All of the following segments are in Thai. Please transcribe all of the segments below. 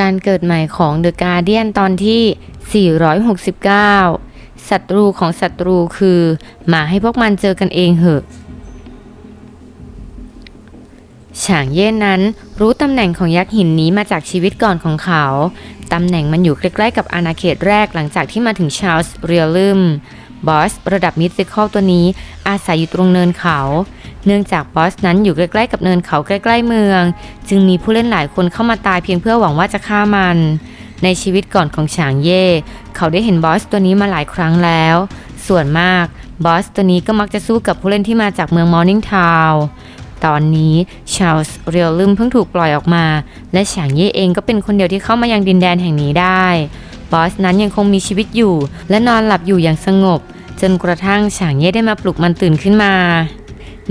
การเกิดใหม่ของเดอะการเดียนตอนที่ 469 ศัตรูของศัตรูคือหมาให้พวกมันเจอกันเองเหอะฉางเย่นั้นรู้ตำแหน่งของยักษ์หินนี้มาจากชีวิตก่อนของเขา ตำแหน่งมันอยู่ใกล้ๆกับอาณาเขตแรกหลังจากที่มาถึงชาร์ลส์เรียลลึมบอสระดับมิสติคอลตัวนี้อาศัยอยู่ตรงเนินเขา เนื่องจากบอสนั้นอยู่ใกล้ๆกับเนินเขาใกล้ๆเมือง จึงมีผู้เล่นหลายคนเข้ามาตายเพียงเพื่อหวังว่าจะฆ่ามัน ในชีวิตก่อนของฉางเย่ เขาได้เห็นบอสตัวนี้มาหลายครั้งแล้ว ส่วนมากบอสตัวนี้ก็มักจะสู้กับผู้เล่นที่มาจากเมืองมอร์นิงทาวน์ตอนนี้ชาลส์เรียลลึมเพิ่งถูกปล่อยออกมา และฉางเย่เองก็เป็นคนเดียวที่เข้ามายังดินแดนแห่งนี้ได้บอสนั้นยังคงมีชีวิตอยู่ และนอนหลับอยู่อย่างสงบ จนกระทั่งฉางเย่ได้มาปลุกมันตื่นขึ้นมา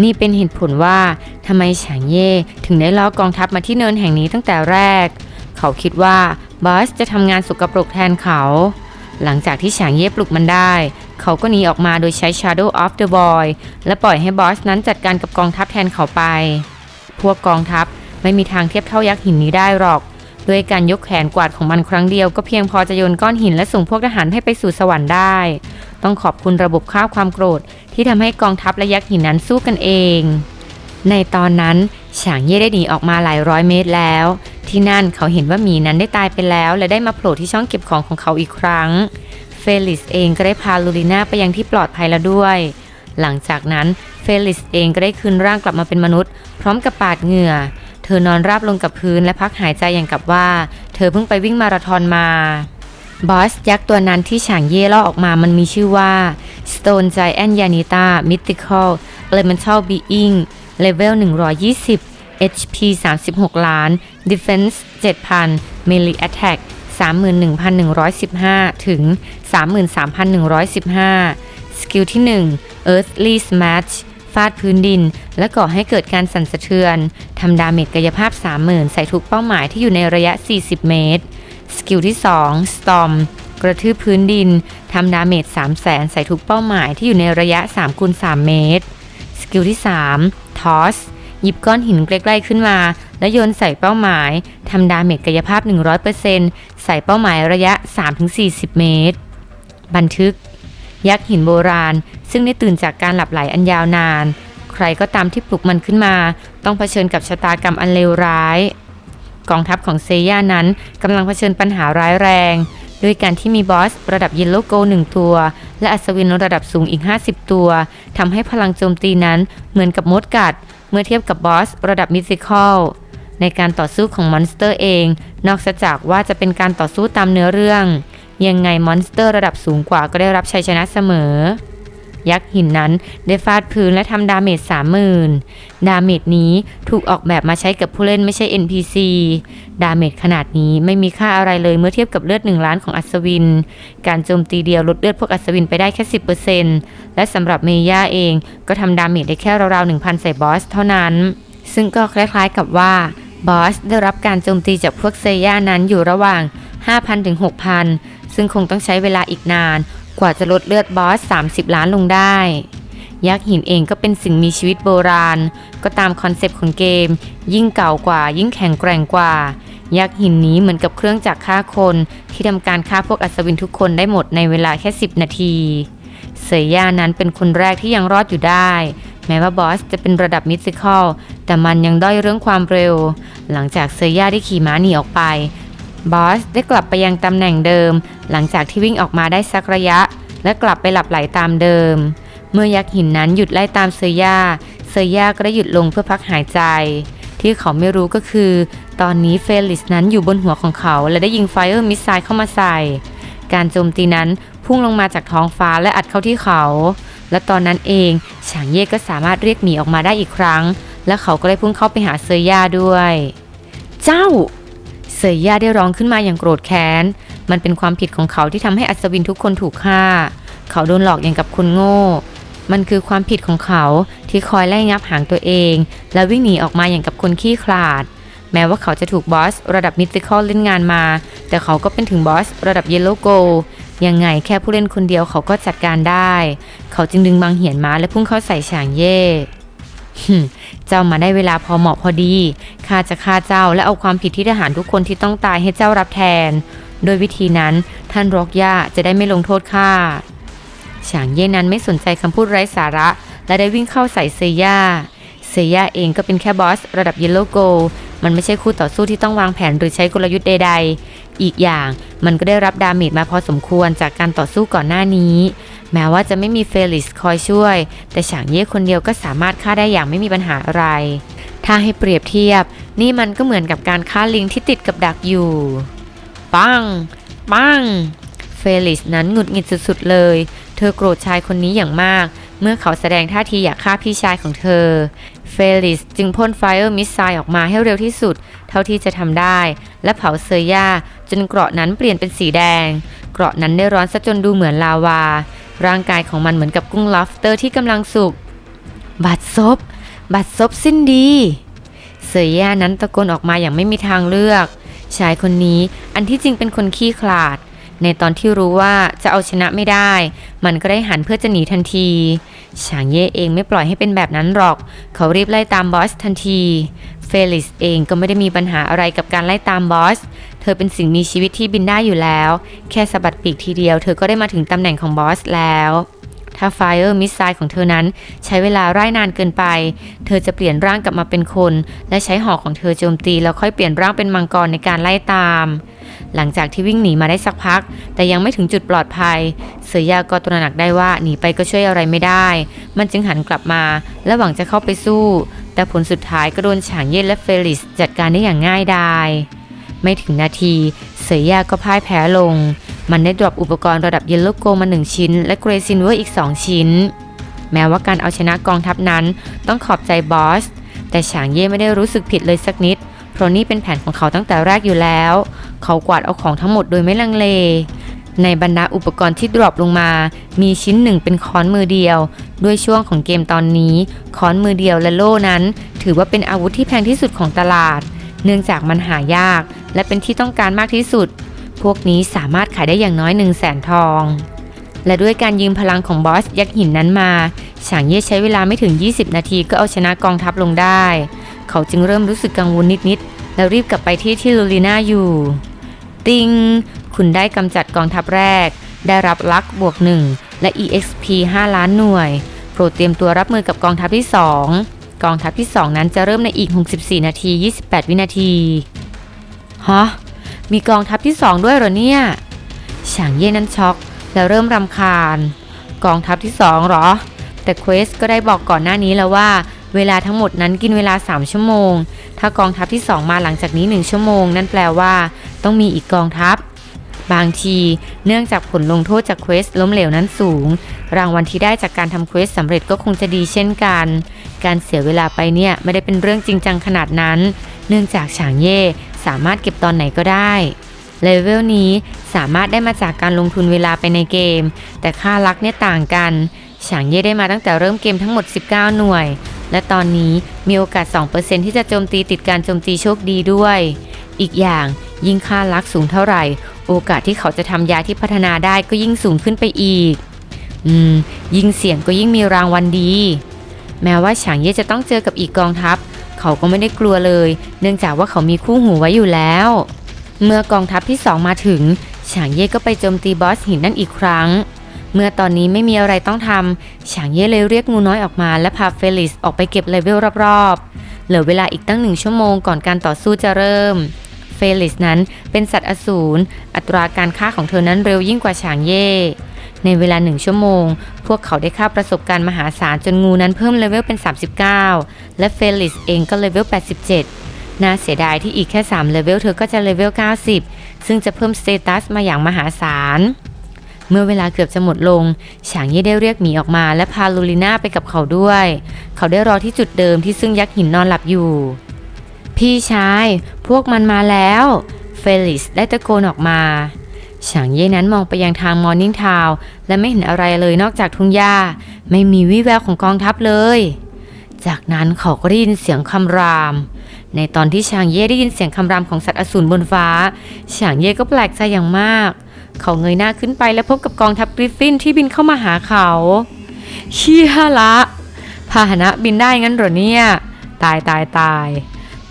นี่เป็นเหตุผลว่าทำไมฉางเย่ถึงได้ล้อกองทัพมาที่เนินแห่งนี้ตั้งแต่แรก เขาคิดว่าบอสจะทำงานสุกปรกแทนเขา หลังจากที่ฉางเย่ปลุกมันได้ เขาก็หนีออกมาโดยใช้ Shadow of the Boy และปล่อยให้บอสนั้นจัดการกับกองทัพแทนเขาไป พวกกองทัพไม่มีทางเทียบเท่ายักษ์หินนี้ได้หรอก ด้วยการยกแขนกวาดของมันครั้งเดียวก็เพียงพอจะโยนก้อนหินและส่งพวกทหารให้ไปสู่สวรรค์ได้ ต้องขอบคุณระบบข้าวความโกรธ ที่ทำให้กองทัพและยักษ์หินนั้นสู้กันเอง ในตอนนั้นฉางเย่ได้หนีออกมาหลายร้อยเมตรแล้ว ที่นั่นเขาเห็นว่าหมีนั้นได้ตายไปแล้ว และได้มาโผล่ที่ช่องเก็บของของเขาอีกครั้ง เฟลิสเองก็ได้พาลูลิน่าไปยังที่ปลอดภัยแล้วด้วย หลังจากนั้นเฟลิสเองก็ได้คืนร่างกลับมาเป็นมนุษย์ พร้อมกับปาดเหงื่อ เธอนอนราบลงกับพื้นและพักหายใจอย่างกับว่า เธอเพิ่งไปวิ่งมาราธอนมา บอสยักษ์ตัวนั้นที่ฉางเย่ล่อออกมามันมีชื่อว่า Stone Giant Yanita Mythical Elemental Being Level 120 HP 36 ล้าน Defense 7,000 Melee Attack 31,115 ถึง 33,115 สกิลที่ 1 Earthly Smash ฟาดพื้นดิน และก่อให้เกิดการสั่นสะเทือน ทำดาเมจกายภาพ 30,000 ใส่ทุกเป้าหมายที่อยู่ในระยะ 40 เมตร สกิลที่ 2 Storm กระทืบพื้นดินทำดาเมจ300,000ใส่ทุกเป้าหมายที่อยู่ในระยะ3คูณ3เมตร สกิลที่ 3 Toss หยิบก้อนหินใกล้ๆขึ้นมา และโยนใส่เป้าหมายทำดาเมจกายภาพ 100%ใส่เป้าหมายระยะ 3-40 เมตร บันทึก ยักษ์หินโบราณ ซึ่งได้ตื่นจากการหลับไหลอันยาวนาน ใครก็ตามที่ปลุกมันขึ้นมา ต้องเผชิญกับชะตากรรมอันเลวร้าย กองทัพของเซย่านั้นกำลังเผชิญปัญหาร้ายแรงด้วยการที่มีบอสระดับเยลโลโกหนึ่งตัว และอัศวินระดับสูงอีก 50 ตัวทำให้พลังโจมตีนั้นเหมือนกับมดกัด เมื่อเทียบกับบอสระดับมิสิคอลในการต่อสู้ของมอนสเตอร์เอง นอกจากว่าจะเป็นการต่อสู้ตามเนื้อเรื่อง ยังไงมอนสเตอร์ระดับสูงกว่าก็ได้รับชัยชนะเสมอ ยักษ์หินนั้นได้ฟาดพื้นและทำดาเมจ30,000ดาเมจนี้ถูกออกแบบมาใช้กับผู้เล่นไม่ใช่ NPC ดาเมจขนาดนี้ไม่มีค่าอะไรเลยเมื่อเทียบกับเลือด 1 ล้านของอัศวิน การโจมตีเดียวลดเลือดพวกอัศวินไปได้แค่ 10%และสำหรับเมย่าเองก็ทำดาเมจได้แค่ราวๆ1,000ใส่บอสเท่านั้น ซึ่งก็คล้ายๆกับว่าบอสได้รับการโจมตีจากพวกเซย่านั้นอยู่ระหว่าง 5,000ถึง6,000 ซึ่งคงต้องใช้เวลาอีกนาน กว่าจะลดเลือดบอส 30 ล้านลงได้ ยักษ์หินเองก็เป็นสิ่งมีชีวิตโบราณ ก็ตามคอนเซปต์ของเกม ยิ่งเก่ากว่า ยิ่งแข็งแกร่งกว่า ยักษ์หินนี้เหมือนกับเครื่องจักรฆ่าคน ที่ทำการฆ่าพวกอัศวินทุกคนได้หมดในเวลาแค่ 10 นาทีเซย่านั้นเป็นคนแรกที่ยังรอดอยู่ได้ แม้ว่าบอสจะเป็นระดับมิสซิคอลแต่มันยังด้อยเรื่องความเร็ว หลังจากเซย่าได้ขี่ม้าหนีออกไป บอสได้กลับไปยังตำแหน่งเดิม หลังจากที่วิ่งออกมาได้สักระยะ และกลับไปหลับไหลตามเดิม เมื่อยักษ์หินนั้นหยุดไล่ตามเซย่าเซย่าก็ได้หยุดลงเพื่อพักหายใจ ที่เขาไม่รู้ก็คือ ตอนนี้เฟลิสนั้นอยู่บนหัวของเขา และได้ยิงไฟเออร์มิสไซล์เข้ามาใส่ การโจมตีนั้นพุ่งลงมาจากท้องฟ้าและอัดเข้าที่เขา และตอนนั้นเองฉางเย่ก็สามารถเรียกหมีออกมาได้อีกครั้ง และเขาก็ได้พุ่งเข้าไปหาเซย่าด้วย เจ้า เซย่าได้ร้องขึ้นมาอย่างโกรธแค้น มันเป็นความผิดของเขาที่ทำให้อัศวินทุกคนถูกฆ่า เขาโดนหลอกอย่างกับคนโง่ มันคือความผิดของเขาที่คอยไล่งับหางตัวเอง และวิ่งหนีออกมาอย่างกับคนขี้ขลาด แม้ว่าเขาจะถูกบอสระดับมิติคอลเล่นงานมา แต่เขาก็เป็นถึงบอสระดับเยลโลโกยังไงแค่ผู้เล่นคนเดียวเขาก็จัดการได้ เขาจึงดึงบางเหียนม้าและพุ่งเข้าใส่ฉางเย่ เจ้ามาได้เวลาพอเหมาะพอดีข้าจะฆ่าเจ้าและเอาความผิดที่ทหารทุกคนที่ต้องตายให้เจ้ารับแทน โดยวิธีนั้นท่านรอกย่าจะได้ไม่ลงโทษข้าฉางเย่นั้นไม่สนใจคำพูดไร้สาระ และได้วิ่งเข้าใส่เซย่า เซย่าเองก็เป็นแค่บอส ระดับเยลโลโก มันไม่ใช่คู่ต่อสู้ที่ต้องวางแผนหรือใช้กลยุทธ์ใดๆ อีกอย่างมันก็ได้รับดาเมจมาพอสมควรจากการต่อสู้ก่อนหน้านี้ แม้ว่าจะไม่มีเฟลิสคอยช่วย แต่ฉางเย่คนเดียวก็สามารถฆ่าได้อย่างไม่มีปัญหาอะไร ถ้าให้เปรียบเทียบ นี่มันก็เหมือนกับการฆ่าลิงที่ติดกับดักอยู่ ปัง ปัง เฟลิสนั้นหงุดหงิดสุดๆเลย เธอโกรธชายคนนี้อย่างมาก เมื่อเขาแสดงท่าทีอยากฆ่าพี่ชายของเธอ เฟลิสจึงพ่นไฟเออร์มิสไซล์ออกมาให้เร็วที่สุด เท่าที่จะทำได้ และเผาเซย่า จนเกราะนั้นเปลี่ยนเป็นสีแดง เกราะนั้นได้ร้อนซะจนดูเหมือนลาวา ร่างกายของมันเหมือนกับกุ้งลอฟเตอร์ที่กำลังสุกบัดซบบัดซบสิ้นดีเซย่านั้นตะโกนออกมาอย่างไม่มีทางเลือก ชายคนนี้อันที่จริงเป็นคนขี้ขลาด ในตอนที่รู้ว่าจะเอาชนะไม่ได้ มันก็ได้หันเพื่อจะหนีทันทีฉางเย่เองไม่ปล่อยให้เป็นแบบนั้นหรอก เขารีบไล่ตามบอสทันที เฟลิสเองก็ไม่ได้มีปัญหาอะไรกับการไล่ตามบอส เธอเป็นสิ่งมีชีวิตที่บินได้อยู่แล้ว แค่สะบัดปีกทีเดียว เธอก็ได้มาถึงตำแหน่งของบอสแล้วถ้าไฟเออร์มิสไซล์ของเธอนั้นใช้เวลาไล่นานเกินไป เธอจะเปลี่ยนร่างกลับมาเป็นคน และใช้หอกของเธอโจมตีแล้วค่อยเปลี่ยนร่างเป็นมังกรในการไล่ตาม หลังจากที่วิ่งหนีมาได้สักพัก แต่ยังไม่ถึงจุดปลอดภัย เสือยาก็ตระหนักได้ว่าหนีไปก็ช่วยอะไรไม่ได้ มันจึงหันกลับมา และหวังจะเข้าไปสู้ แต่ผลสุดท้ายก็โดนฉางเย่และเฟลิสจัดการได้อย่างง่ายดาย ไม่ถึงนาที เสือยาก็พ่ายแพ้ลง มันได้ดรอปอุปกรณ์ระดับเยลโลโกมา 1 ชิ้น และเกรซินเวอร์อีก 2 ชิ้น แม้ว่าการเอาชนะกองทัพนั้นต้องขอบใจบอส แต่ฉางเย่ไม่ได้รู้สึกผิดเลยสักนิด เพราะนี่เป็นแผนของเขาตั้งแต่แรกอยู่แล้ว เขากวาดเอาของทั้งหมดโดยไม่ลังเลในบรรดาอุปกรณ์ที่ดรอปลงมา มีชิ้นหนึ่งเป็นค้อนมือเดียว ด้วยช่วงของเกมตอนนี้ ค้อนมือเดียวและโล่นั้น ถือว่าเป็นอาวุธที่แพงที่สุดของตลาด เนื่องจากมันหายาก และเป็นที่ต้องการมากที่สุด พวกนี้สามารถขายได้อย่างน้อย1 0 0 0 0แสนทอง และด้วยการยืมพลังของบอสยักษ์หินนั้นมาฉางเย่ใช้เวลาไม่ถึง 20 นาทีก็เอาชนะกองทัพลงได้ เขาจึงเริ่มรู้สึกกังวลนิดๆแล้วรีบกลับไปที่ที่ลูลิน่าอยู่ ติง คุณได้กำจัดกองทัพแรก ได้รับลักบวก1และ EXP 5 ล้านหน่วย โปรดเตรียมตัวรับมือกับกองทัพที่ 2 กองทัพที่ 2 นั้นจะเริ่มในอีก 64 นาที 28 วินาที ฮะ มีกองทัพที่ 2 ด้วยเหรอเนี่ย ฉางเย่นั้นช็อก แล้วเริ่มรำคาญ กองทัพที่2เหรอ แต่เควสก็ได้บอกก่อนหน้านี้แล้วว่า เวลาทั้งหมดนั้นกินเวลา 3 ชั่วโมง ถ้ากองทัพที่ 2 มาหลังจากนี้ 1 ชั่วโมง นั่นแปลว่า ต้องมีอีกกองทัพ บางทีเนื่องจากผลลงโทษจากเควสล้มเหลวนั้นสูง รางวัลที่ได้จากการทำเควสสำเร็จก็คงจะดีเช่นกัน การเสียเวลาไปเนี่ยไม่ได้เป็นเรื่องจริงจังขนาดนั้น เนื่องจากฉางเย่สามารถเก็บตอนไหนก็ได้เลเวลนี้สามารถได้มาจากการลงทุนเวลาไปในเกม แต่ค่าลักเนี่ยต่างกัน ฉางเย่ได้มาตั้งแต่เริ่มเกมทั้งหมด 19 หน่วย และตอนนี้มีโอกาส 2%ที่จะโจมตีติดการโจมตีโชคดีด้วย อีกอย่างยิ่งค่าลักสูงเท่าไหร่ โอกาสที่เขาจะทำยาที่พัฒนาได้ก็ยิ่งสูงขึ้นไปอีก อืม ยิ่งเสี่ยงก็ยิ่งมีรางวัลดี แม้ว่าฉางเย่จะต้องเจอกับอีกกองทัพ เขาก็ไม่ได้กลัวเลย เนื่องจากว่าเขามีคู่หูไว้อยู่แล้ว เมื่อกองทัพที่2มาถึงฉางเย่ก็ไปโจมตีบอสหินนั่นอีกครั้ง เมื่อตอนนี้ไม่มีอะไรต้องทำฉางเย่เลยเรียกงูน้อยออกมาและพาเฟลิสออกไปเก็บเลเวลรอบๆ เหลือเวลาอีกตั้งหนึ่งชั่วโมงก่อนการต่อสู้จะเริ่ม เฟลิสนั้นเป็นสัตว์อสูรอัตราการฆ่าของเธอนั้นเร็วยิ่งกว่าฉางเย่ในเวลาหนึ่งชั่วโมง พวกเขาได้ค่าประสบการณ์มหาศาลจนงูนั้นเพิ่มเลเวลเป็น 39 และเฟลิสเองก็เลเวล 87 น่าเสียดายที่อีกแค่ 3 เลเวลเธอก็จะเลเวล 90 ซึ่งจะเพิ่มสเตตัสมาอย่างมหาศาล เมื่อเวลาเกือบจะหมดลง ฉางเย่ได้เรียกหมีออกมาและพาลูลิน่าไปกับเขาด้วย เขาได้รอที่จุดเดิมที่ซึ่งยักษ์หินนอนหลับอยู่ พี่ชาย พวกมันมาแล้ว เฟลิสได้ตะโกนออกมา ฉางเย่นั้นมองไปยังทางมอร์นิ่งทาวและไม่เห็นอะไรเลยนอกจากทุ่งหญ้า ไม่มีวี่แววของกองทัพเลย จากนั้นเขาก็ได้ยินเสียงคำรามในตอนที่ฉางเย่ได้ยินเสียงคำรามของสัตว์อสูรบนฟ้า ฉางเย่ก็แปลกใจอย่างมาก เขาเงยหน้าขึ้นไปและพบกับกองทัพกริฟฟินที่บินเข้ามาหาเขาเชี่ยละพาหนะบินได้งั้นเหรอเนี่ย ตายตายตาย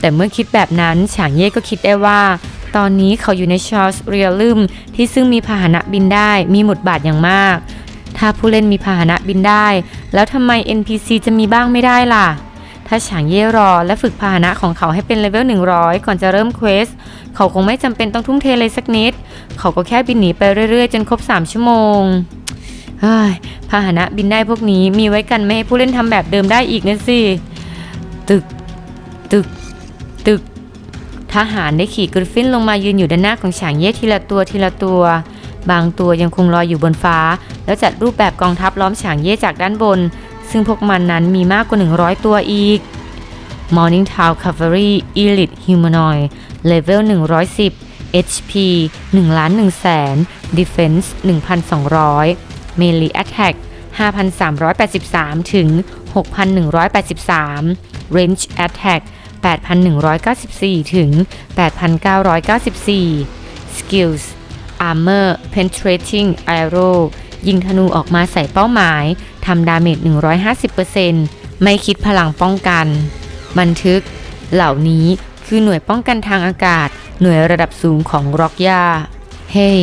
แต่เมื่อคิดแบบนั้นฉางเย่ก็คิดได้ว่า ตอนนี้เขาอยู่ในชอร์สเรียลึมที่ซึ่งมีพาหนะบินได้มีบทบาทอย่างมาก ถ้าผู้เล่นมีพาหนะบินได้ แล้วทำไม NPC จะมีบ้างไม่ได้ล่ะ ถ้าฉางเย่รอและฝึกพาหนะของเขาให้เป็นเลเวล100 ก่อนจะเริ่มเควส เขาคงไม่จำเป็นต้องทุ่มเทเลยสักนิด เขาก็แค่บินหนีไปเรื่อยๆ จนครบ 3 ชั่วโมงพาหนะบินได้พวกนี้มีไว้กันไม่ให้ผู้เล่นทำแบบเดิมได้อีกนะสิ ตึก ตึก ตึก ทหารได้ขี่กริฟฟินลงมายืนอยู่ด้านหน้าของฉางเย่ทีละตัวทีละตัว บางตัวยังคงลอยอยู่บนฟ้า แล้วจัดรูปแบบกองทัพล้อมฉางเย่จากด้านบน ซึ่งพวกมันนั้นมีมากกว่า 100 ตัวอีก Morning Town Cavalry Elite Humanoid Level 110 HP 1ล้าน1แสน Defense 1,200 Melee Attack 5,383 ถึง 6,183 Range Attack 8,194 ถึง 8,994 Skills Armor Penetrating Arrow ยิงธนูออกมาใส่เป้าหมาย ทำดาเมจ 150%ไม่คิดพลังป้องกัน บันทึก เหล่านี้คือหน่วยป้องกันทางอากาศ หน่วยระดับสูงของร็อกยาเฮ้ hey,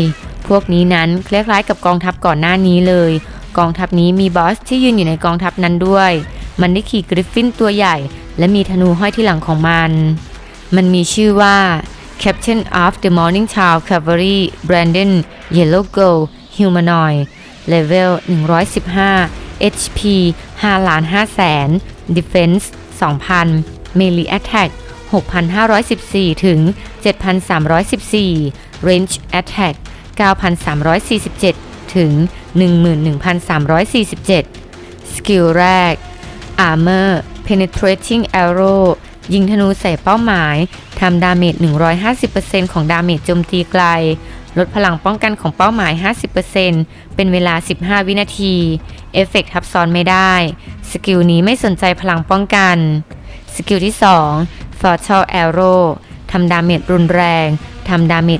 พวกนี้นั้นคล้ายๆกับกองทัพก่อนหน้านี้เลย กองทัพนี้มีบอสที่ยืนอยู่ในกองทัพนั้นด้วย มันได้ขี่กริฟฟินตัวใหญ่ และมีธนูห้อยที่หลังของมัน มันมีชื่อว่า Captain of the Morning Town Cavalry Brandon Yellow Gold Humanoid Level 115 HP 5ล้าน5แสน Defense 2,000 Melee Attack 6,514 ถึง 7,314 Range Attack 9,347 ถึง 11,347 สกิลแรก Armor Penetrating Arrow ยิงธนูใส่เป้าหมาย ทำดาเมจ 150%ของดาเมจโจมตีไกล ลดพลังป้องกันของเป้าหมาย 50%เป็นเวลา 15 วินาที เอฟเฟกต์ทับซ้อนไม่ได้ สกิลนี้ไม่สนใจพลังป้องกัน สกิลที่ 2 Fatal Arrow ทำดาเมจรุนแรง ทำดาเมจ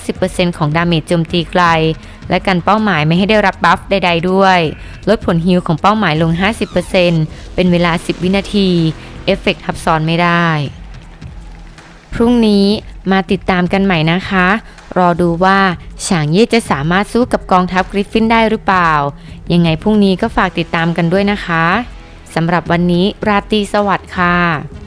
150%ของดาเมจโจมตีไกล และกันเป้าหมายไม่ให้ได้รับบัฟใดๆด้วย ลดผลฮิลของเป้าหมายลง 50%เป็นเวลา 10 วินาที เอฟเฟกต์ทับซ้อนไม่ได้ พรุ่งนี้มาติดตามกันใหม่นะคะ รอดูว่าฉางเย่จะสามารถสู้กับกองทัพกริฟฟินได้หรือเปล่า ยังไงพรุ่งนี้ก็ฝากติดตามกันด้วยนะคะสำหรับวันนี้ราตรีสวัสดิ์ค่ะ